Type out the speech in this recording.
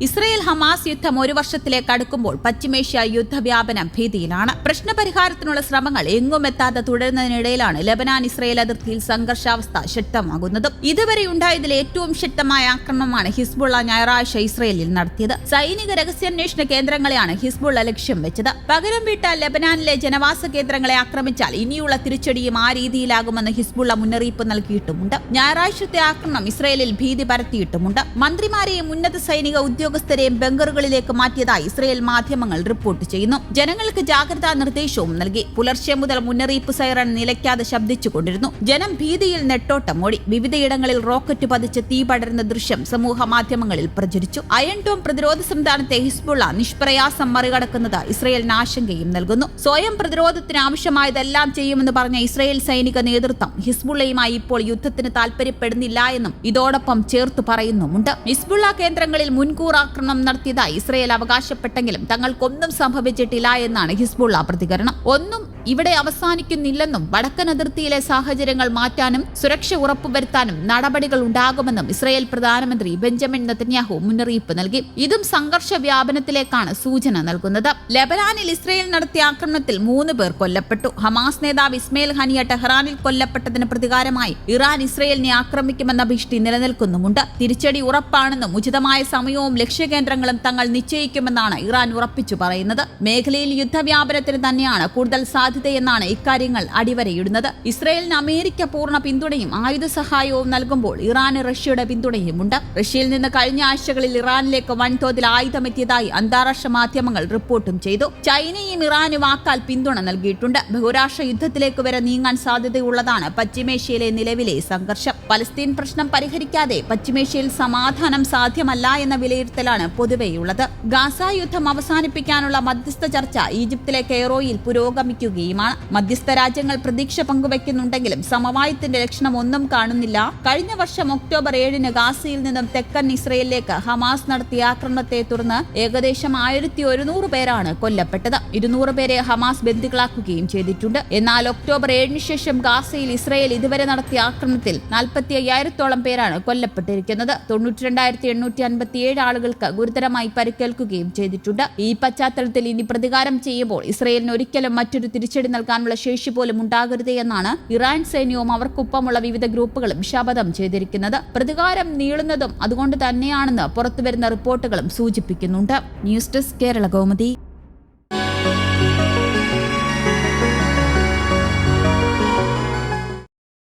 Israel Hamas യുദ്ധം ഒരു വർഷത്തിലേക്ക് അടുക്കുമ്പോൾ പശ്ചിമേഷ്യ യുദ്ധവ്യാപനം ഭീതിയിലാണ്. പ്രശ്നപരിഹാരത്തിനുള്ള ശ്രമങ്ങൾ എങ്ങും എത്താതെ തുടരുന്നതിനിടയിലാണ് ലബനാൻ ഇസ്രയേൽ അതിർത്തിയിൽ സംഘർഷാവസ്ഥ ശക്തമാകുന്നതും. ഇതുവരെ ഉണ്ടായതിൽ ഏറ്റവും ശക്തമായ ആക്രമണമാണ് ഹിസ്ബുള്ള ഞായറാഴ്ച ഇസ്രയേലിൽ നടത്തിയത്. സൈനിക രഹസ്യാന്വേഷണ കേന്ദ്രങ്ങളെയാണ് ഹിസ്ബുള്ള ലക്ഷ്യം വെച്ചത്. പകരം വിട്ട ലബനാനിലെ ജനവാസ കേന്ദ്രങ്ങളെ ആക്രമിച്ചാൽ ഇനിയുള്ള തിരിച്ചടിയും ആ രീതിയിലാകുമെന്ന് ഹിസ്ബുള്ള മുന്നറിയിപ്പ് നൽകിയിട്ടുമുണ്ട്. ഞായറാഴ്ചത്തെ ആക്രമണം ഇസ്രയേലിൽ ഭീതി പരത്തിയിട്ടുമുണ്ട്. മന്ത്രിമാരെയും ഉന്നത സൈനിക ഉദ്യോഗസ്ഥരെയും ബങ്കറുകളിലേക്ക് മാറ്റിയതായി ഇസ്രയേൽ മാധ്യമങ്ങൾ റിപ്പോർട്ട് ചെയ്യുന്നു. ജനങ്ങൾക്ക് ജാഗ്രതാ നിർദ്ദേശവും നൽകി. പുലർച്ചെ മുതൽ മുന്നറിയിപ്പ് സൈറൺ നിലയ്ക്കാതെ ശബ്ദിച്ചുകൊണ്ടിരുന്നു. ജനം ഭീതിയിൽ നെട്ടോട്ടം ഓടി വിവിധയിടങ്ങളിൽ റോക്കറ്റ് പതിച്ച് തീ പടരുന്ന ദൃശ്യം സമൂഹ മാധ്യമങ്ങളിൽ പ്രചരിച്ചു. അയൺ ടോം പ്രതിരോധ സംവിധാനത്തെ ഹിസ്ബുള്ള നിഷ്പ്രയാസം മറികടക്കുന്നത് ഇസ്രയേലിന് ആശങ്കയും നൽകുന്നു. സ്വയം പ്രതിരോധത്തിന് ആവശ്യമായതെല്ലാം ചെയ്യുമെന്ന് പറഞ്ഞ ഇസ്രയേൽ സൈനിക നേതൃത്വം ഹിസ്ബുള്ളയുമായി ഇപ്പോൾ യുദ്ധത്തിന് താൽപര്യപ്പെടുന്നില്ല എന്നും ഇതോടൊപ്പം ചേർത്ത് പറയുന്നുമുണ്ട്. ഹിസ്ബുള്ള കേന്ദ്രങ്ങളിൽ മുൻകൂർ ആക്രമണം നടത്തിയതായി ഇസ്രയേൽ അവകാശപ്പെട്ടെങ്കിലും തങ്ങൾക്കൊന്നും സംഭവിച്ചിട്ടില്ല എന്നാണ് ഹിസ്ബുള്ള പ്രതികരണം. ഒന്നും ഇവിടെ അവസാനിക്കുന്നില്ലെന്നും വടക്കൻ അതിർത്തിയിലെ സാഹചര്യങ്ങൾ മാറ്റാനും സുരക്ഷ ഉറപ്പുവരുത്താനും നടപടികൾ ഉണ്ടാകുമെന്നും ഇസ്രയേൽ പ്രധാനമന്ത്രി ബെഞ്ചമിൻ നെതന്യാഹു മുന്നറിയിപ്പ് നൽകി. ഇതും സംഘർഷ വ്യാപനത്തിലേക്കാണ് സൂചന നൽകുന്നത്. ലബനാനിൽ ഇസ്രയേൽ നടത്തിയ ആക്രമണത്തിൽ മൂന്ന് പേർ കൊല്ലപ്പെട്ടു. ഹമാസ് നേതാവ് ഇസ്മയിൽ ഹനിയ ടെഹ്റാനിൽ കൊല്ലപ്പെട്ടതിന് പ്രതികാരമായി ഇറാൻ ഇസ്രയേലിനെ ആക്രമിക്കുമെന്ന ഭീഷണി നിലനിൽക്കുന്നുമുണ്ട്. തിരിച്ചടി ഉറപ്പാണെന്നും ഉചിതമായ സമയവും ലക്ഷ്യകേന്ദ്രങ്ങളും തങ്ങൾ നിശ്ചയിക്കുമെന്നാണ് ഇറാൻ ഉറപ്പിച്ചു പറയുന്നത്. മേഖലയിൽ യുദ്ധവ്യാപനത്തിന് തന്നെയാണ് കൂടുതൽ സാധ്യതയെന്നാണ് ഇക്കാര്യങ്ങൾ അടിവരയിടുന്നത്. ഇസ്രയേലിന് അമേരിക്ക പൂർണ പിന്തുണയും ആയുധ സഹായവും നൽകുമ്പോൾ ഇറാന് റഷ്യയുടെ പിന്തുണയുമുണ്ട്. റഷ്യയിൽ നിന്ന് കഴിഞ്ഞ ആഴ്ചകളിൽ ഇറാനിലേക്ക് വൻതോതിൽ ആയുധമെത്തിയതായി അന്താരാഷ്ട്ര മാധ്യമങ്ങൾ റിപ്പോർട്ടും ചെയ്തു. ചൈനയും ഇറാനും വാക്കാൽ പിന്തുണ നൽകിയിട്ടുണ്ട്. ബഹുരാഷ്ട്ര യുദ്ധത്തിലേക്ക് വരെ നീങ്ങാൻ സാധ്യതയുള്ളതാണ് പശ്ചിമേഷ്യയിലെ നിലവിലെ സംഘർഷം. പലസ്തീൻ പ്രശ്നം പരിഹരിക്കാതെ പശ്ചിമേഷ്യയിൽ സമാധാനം സാധ്യമല്ല എന്ന വിലയിരുത്തലാണ് പൊതുവെയുള്ളത്. ഗാസ യുദ്ധം അവസാനിപ്പിക്കാനുള്ള മധ്യസ്ഥ ചർച്ച ഈജിപ്തിലെ കെയ്റോയിൽ പുരോഗമിക്കുകയുമാണ് മധ്യസ്ഥ രാജ്യങ്ങൾ പ്രതീക്ഷ പങ്കുവെക്കുന്നുണ്ടെങ്കിലും സമവായത്തിന്റെ ലക്ഷണം ഒന്നും കാണുന്നില്ല. കഴിഞ്ഞ വർഷം ഒക്ടോബർ ഏഴിന് ഗാസയിൽ നിന്നും തെക്കൻ ഇസ്രയേലിലേക്ക് ഹമാസ് നടത്തിയ ആക്രമണത്തെ തുടർന്ന് ഏകദേശം ആയിരത്തി ഒരുന്നൂറ് പേരാണ് കൊല്ലപ്പെട്ടത്. ഇരുന്നൂറ് പേരെ ഹമാസ് ബന്ദികളാക്കുകയും ചെയ്തിട്ടുണ്ട്. എന്നാൽ ഒക്ടോബർ ഏഴിന് ശേഷം ഗാസയിൽ ഇസ്രയേൽ ഇതുവരെ നടത്തിയ ആക്രമണത്തിൽ നാൽപ്പത്തി അയ്യായിരത്തോളം പേരാണ് കൊല്ലപ്പെട്ടിരിക്കുന്നത്. തൊണ്ണൂറ്റി രണ്ടായിരത്തി എണ്ണൂറ്റി അൻപത്തിയേഴ് ആളുകൾക്ക് ഗുരുതരമായി പരിക്കേൽക്കുകയും ചെയ്തിട്ടുണ്ട്. ഈ പശ്ചാത്തലത്തിൽ ഇനി പ്രതികാരം ചെയ്യുമ്പോൾ ഇസ്രയേലിന് ഒരിക്കലും മറ്റൊരു തിരിച്ചടി നൽകാനുള്ള ശേഷി പോലും ഉണ്ടാകരുതേ എന്നാണ് ഇറാൻ സൈന്യവും അവർക്കൊപ്പമുള്ള വിവിധ ഗ്രൂപ്പുകളും ശപഥം ചെയ്തിരിക്കുന്നത്. പ്രതികാരം നീളുന്നതും അതുകൊണ്ട് തന്നെയാണെന്ന് പുറത്തുവരുന്ന റിപ്പോർട്ടുകളും സൂചിപ്പിക്കുന്നുണ്ട്. News desk Kerala Kaumudi.